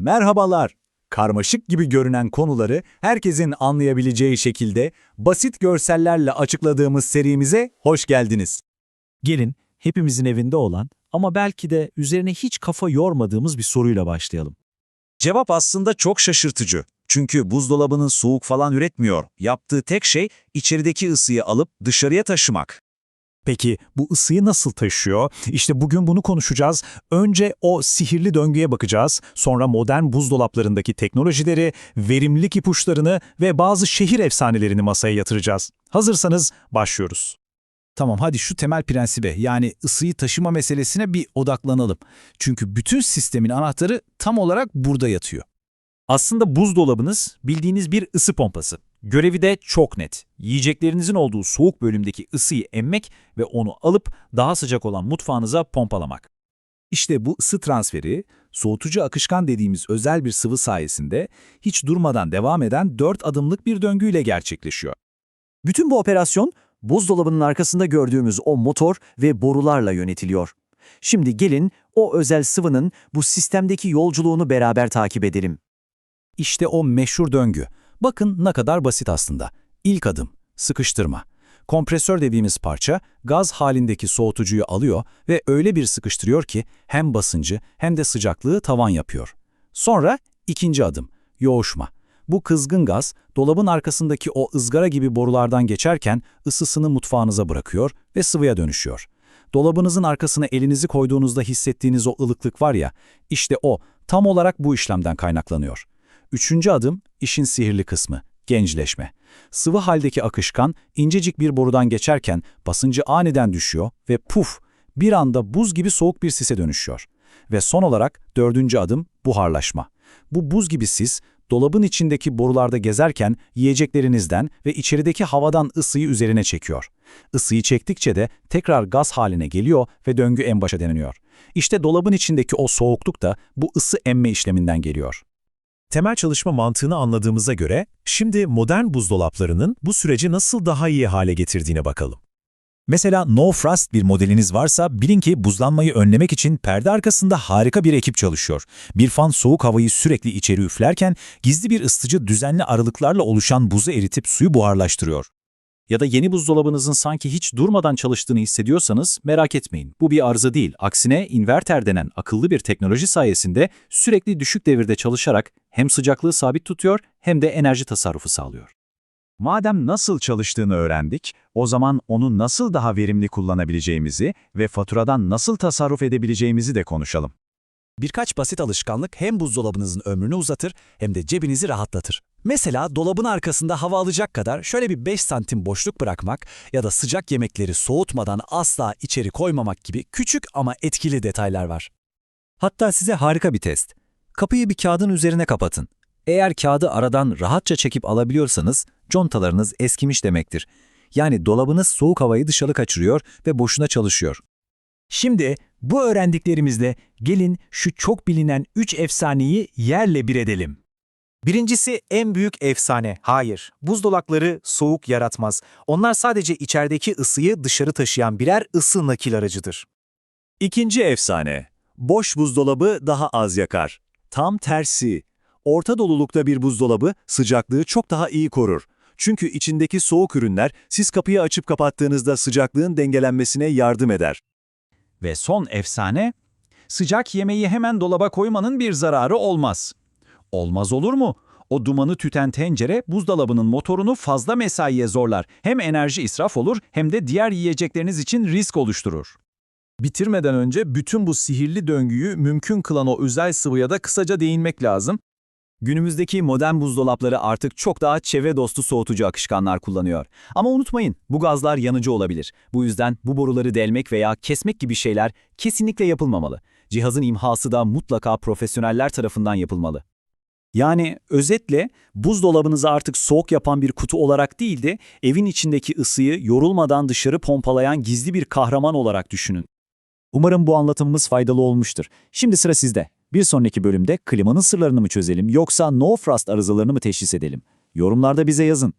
Merhabalar. Karmaşık gibi görünen konuları herkesin anlayabileceği şekilde basit görsellerle açıkladığımız serimize hoş geldiniz. Gelin hepimizin evinde olan ama belki de üzerine hiç kafa yormadığımız bir soruyla başlayalım. Cevap aslında çok şaşırtıcı. Çünkü buzdolabının soğuk falan üretmiyor. Yaptığı tek şey içerideki ısıyı alıp dışarıya taşımak. Peki bu ısıyı nasıl taşıyor? İşte bugün bunu konuşacağız. Önce o sihirli döngüye bakacağız. Sonra modern buzdolaplarındaki teknolojileri, verimlilik ipuçlarını ve bazı şehir efsanelerini masaya yatıracağız. Hazırsanız başlıyoruz. Tamam hadi şu temel prensibe yani ısıyı taşıma meselesine bir odaklanalım. Çünkü bütün sistemin anahtarı tam olarak burada yatıyor. Aslında buzdolabınız bildiğiniz bir ısı pompası. Görevi de çok net. Yiyeceklerinizin olduğu soğuk bölümdeki ısıyı emmek ve onu alıp daha sıcak olan mutfağınıza pompalamak. İşte bu ısı transferi, soğutucu akışkan dediğimiz özel bir sıvı sayesinde hiç durmadan devam eden 4 adımlık bir döngüyle gerçekleşiyor. Bütün bu operasyon buzdolabının arkasında gördüğümüz o motor ve borularla yönetiliyor. Şimdi gelin o özel sıvının bu sistemdeki yolculuğunu beraber takip edelim. İşte o meşhur döngü. Bakın ne kadar basit aslında. İlk adım, sıkıştırma. Kompresör dediğimiz parça gaz halindeki soğutucuyu alıyor ve öyle bir sıkıştırıyor ki hem basıncı hem de sıcaklığı tavan yapıyor. Sonra ikinci adım, yoğuşma. Bu kızgın gaz dolabın arkasındaki o ızgara gibi borulardan geçerken ısısını mutfağınıza bırakıyor ve sıvıya dönüşüyor. Dolabınızın arkasına elinizi koyduğunuzda hissettiğiniz o ılıklık var ya, işte o tam olarak bu işlemden kaynaklanıyor. Üçüncü adım işin sihirli kısmı, gençleşme. Sıvı haldeki akışkan incecik bir borudan geçerken basıncı aniden düşüyor ve puf bir anda buz gibi soğuk bir sise dönüşüyor. Ve son olarak dördüncü adım buharlaşma. Bu buz gibi sis dolabın içindeki borularda gezerken yiyeceklerinizden ve içerideki havadan ısıyı üzerine çekiyor. Isıyı çektikçe de tekrar gaz haline geliyor ve döngü en başa deniliyor. İşte dolabın içindeki o soğukluk da bu ısı emme işleminden geliyor. Temel çalışma mantığını anladığımıza göre, şimdi modern buzdolaplarının bu süreci nasıl daha iyi hale getirdiğine bakalım. Mesela No Frost bir modeliniz varsa bilin ki buzlanmayı önlemek için perde arkasında harika bir ekip çalışıyor. Bir fan soğuk havayı sürekli içeri üflerken gizli bir ısıtıcı düzenli aralıklarla oluşan buzu eritip suyu buharlaştırıyor. Ya da yeni buzdolabınızın sanki hiç durmadan çalıştığını hissediyorsanız merak etmeyin. Bu bir arıza değil. Aksine inverter denen akıllı bir teknoloji sayesinde sürekli düşük devirde çalışarak hem sıcaklığı sabit tutuyor hem de enerji tasarrufu sağlıyor. Madem nasıl çalıştığını öğrendik, o zaman onu nasıl daha verimli kullanabileceğimizi ve faturadan nasıl tasarruf edebileceğimizi de konuşalım. Birkaç basit alışkanlık hem buzdolabınızın ömrünü uzatır hem de cebinizi rahatlatır. Mesela dolabın arkasında hava alacak kadar şöyle bir 5 santim boşluk bırakmak ya da sıcak yemekleri soğutmadan asla içeri koymamak gibi küçük ama etkili detaylar var. Hatta size harika bir test. Kapıyı bir kağıdın üzerine kapatın. Eğer kağıdı aradan rahatça çekip alabiliyorsanız contalarınız eskimiş demektir. Yani dolabınız soğuk havayı dışarı kaçırıyor ve boşuna çalışıyor. Şimdi bu öğrendiklerimizle gelin şu çok bilinen 3 efsaneyi yerle bir edelim. Birincisi en büyük efsane. Hayır, buzdolapları soğuk yaratmaz. Onlar sadece içerideki ısıyı dışarı taşıyan birer ısı nakil aracıdır. İkinci efsane. Boş buzdolabı daha az yakar. Tam tersi. Orta dolulukta bir buzdolabı sıcaklığı çok daha iyi korur. Çünkü içindeki soğuk ürünler siz kapıyı açıp kapattığınızda sıcaklığın dengelenmesine yardım eder. Ve son efsane, sıcak yemeği hemen dolaba koymanın bir zararı olmaz. Olmaz olur mu? O dumanı tüten tencere buzdolabının motorunu fazla mesaiye zorlar. Hem enerji israf olur hem de diğer yiyecekleriniz için risk oluşturur. Bitirmeden önce bütün bu sihirli döngüyü mümkün kılan o özel sıvıya da kısaca değinmek lazım. Günümüzdeki modern buzdolapları artık çok daha çevre dostu soğutucu akışkanlar kullanıyor. Ama unutmayın, bu gazlar yanıcı olabilir. Bu yüzden bu boruları delmek veya kesmek gibi şeyler kesinlikle yapılmamalı. Cihazın imhası da mutlaka profesyoneller tarafından yapılmalı. Yani özetle buzdolabınızı artık soğuk yapan bir kutu olarak değil de evin içindeki ısıyı yorulmadan dışarı pompalayan gizli bir kahraman olarak düşünün. Umarım bu anlatımımız faydalı olmuştur. Şimdi sıra sizde. Bir sonraki bölümde klimanın sırlarını mı çözelim yoksa no frost arızalarını mı teşhis edelim? Yorumlarda bize yazın.